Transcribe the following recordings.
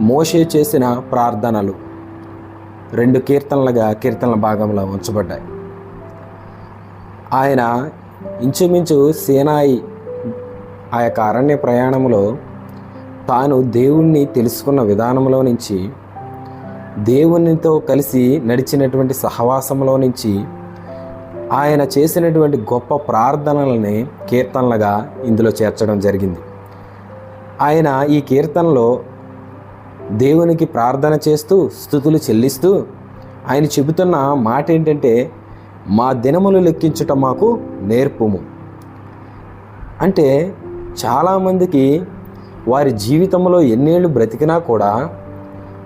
మోషే చేసిన ప్రార్థనలు రెండు కీర్తనలుగా కీర్తనల భాగంలో ఉంచబడ్డాయి. ఆయన ఇంచుమించు సేనాయి ఆ యొక్క అరణ్య ప్రయాణంలో తాను దేవుణ్ణి తెలుసుకున్న విధానంలో నుంచి దేవునితో కలిసి నడిచినటువంటి సహవాసంలో నుంచి ఆయన చేసినటువంటి గొప్ప ప్రార్థనలని కీర్తనలుగా ఇందులో చేర్చడం జరిగింది. ఆయన ఈ కీర్తనలో దేవునికి ప్రార్థన చేస్తూ స్థుతులు చెల్లిస్తూ ఆయన చెబుతున్న మాట ఏంటంటే మా దినములు లెక్కించుట మాకు నేర్పుము. అంటే చాలామందికి వారి జీవితంలో ఎన్నేళ్ళు బ్రతికినా కూడా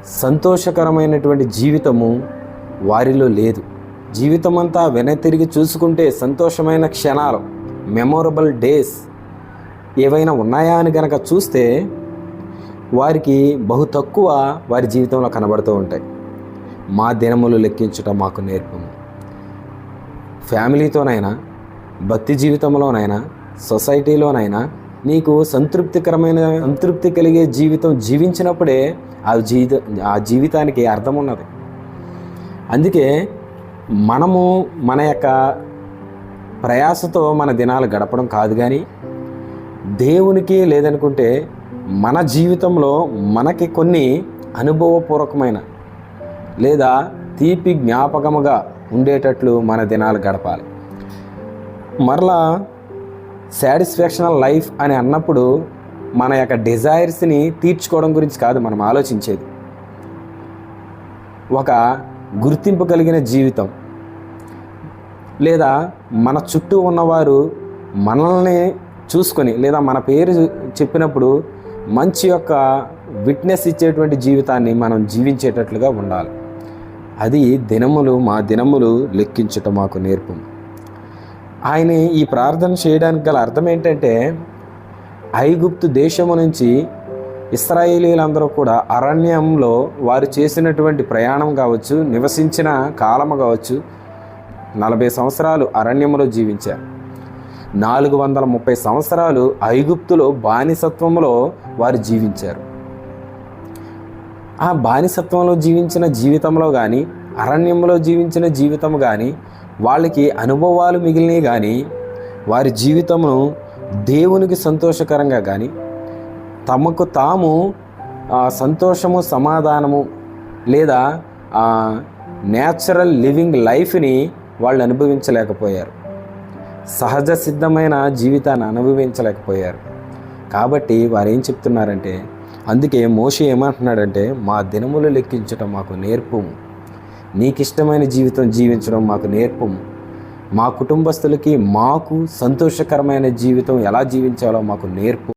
సంతోషకరమైనటువంటి జీవితము వారిలో లేదు. జీవితం అంతా వెనతిరిగి చూసుకుంటే సంతోషమైన క్షణాలు మెమొరబుల్ డేస్ ఏవైనా ఉన్నాయా అని కనుక చూస్తే వారికి బహు తక్కువ వారి జీవితంలో కనబడుతూ ఉంటాయి. మా దినములు లెక్కించుట మాకు నేర్పము. ఫ్యామిలీతోనైనా భక్తి జీవితంలోనైనా సొసైటీలోనైనా నీకు సంతృప్తికరమైన సంతృప్తి కలిగే జీవితం జీవించినప్పుడే ఆ జీవిత ఆ జీవితానికి అర్థం ఉన్నది అందుకే మనము మన యొక్క ప్రయాసతో మన దినాలు గడపడం కాదు కానీ దేవునికి లేదనుకుంటే మన జీవితంలో మనకి కొన్ని అనుభవపూర్వకమైన లేదా తీపి జ్ఞాపకముగా ఉండేటట్లు మన దినాలు గడపాలి. మరలా సాటిస్ఫాక్షనల్ లైఫ్ అని అన్నప్పుడు మన యొక్క డిజైర్స్ని తీర్చుకోవడం గురించి కాదు మనం ఆలోచించేది. ఒక గుర్తింపు కలిగిన జీవితం లేదా మన చుట్టూ ఉన్నవారు మనల్ని చూసుకొని లేదా మన పేరు చెప్పినప్పుడు మంచి యొక్క విట్నెస్ ఇచ్చేటువంటి జీవితాన్ని మనం జీవించేటట్లుగా ఉండాలి. అది దినములు మా దినములు లెక్కించటం మాకు నేర్పు. ఆయన ఈ ప్రార్థన చేయడానికి గల అర్థం ఏంటంటే ఐగుప్తు దేశము నుంచి ఇస్రాయేలీలందరూ కూడా అరణ్యంలో వారు చేసినటువంటి ప్రయాణం కావచ్చు నివసించిన కాలము కావచ్చు నలభై సంవత్సరాలు అరణ్యంలో జీవించారు. నాలుగు వందల ముప్పై సంవత్సరాలు ఐగుప్తులో బానిసత్వంలో వారు జీవించారు. ఆ బానిసత్వంలో జీవించిన జీవితంలో కానీ అరణ్యంలో జీవించిన జీవితం కానీ వాళ్ళకి అనుభవాలు మిగిలినవి కానీ వారి జీవితమును దేవునికి సంతోషకరంగా కానీ తమకు తాము సంతోషము సమాధానము లేదా న్యాచురల్ లివింగ్ లైఫ్ని వాళ్ళు అనుభవించలేకపోయారు. సహజ సిద్ధమైన జీవితాన్ని అనుభవించలేకపోయారు. కాబట్టి వారు ఏం చెప్తున్నారంటే అందుకే మోషి ఏమంటున్నాడంటే మా దినములు లెక్కించడం మాకు నేర్పము. నీకిష్టమైన జీవితం జీవించడం మాకు నేర్పము. మా కుటుంబస్తులకి మాకు సంతోషకరమైన జీవితం ఎలా జీవించాలో మాకు నేర్పు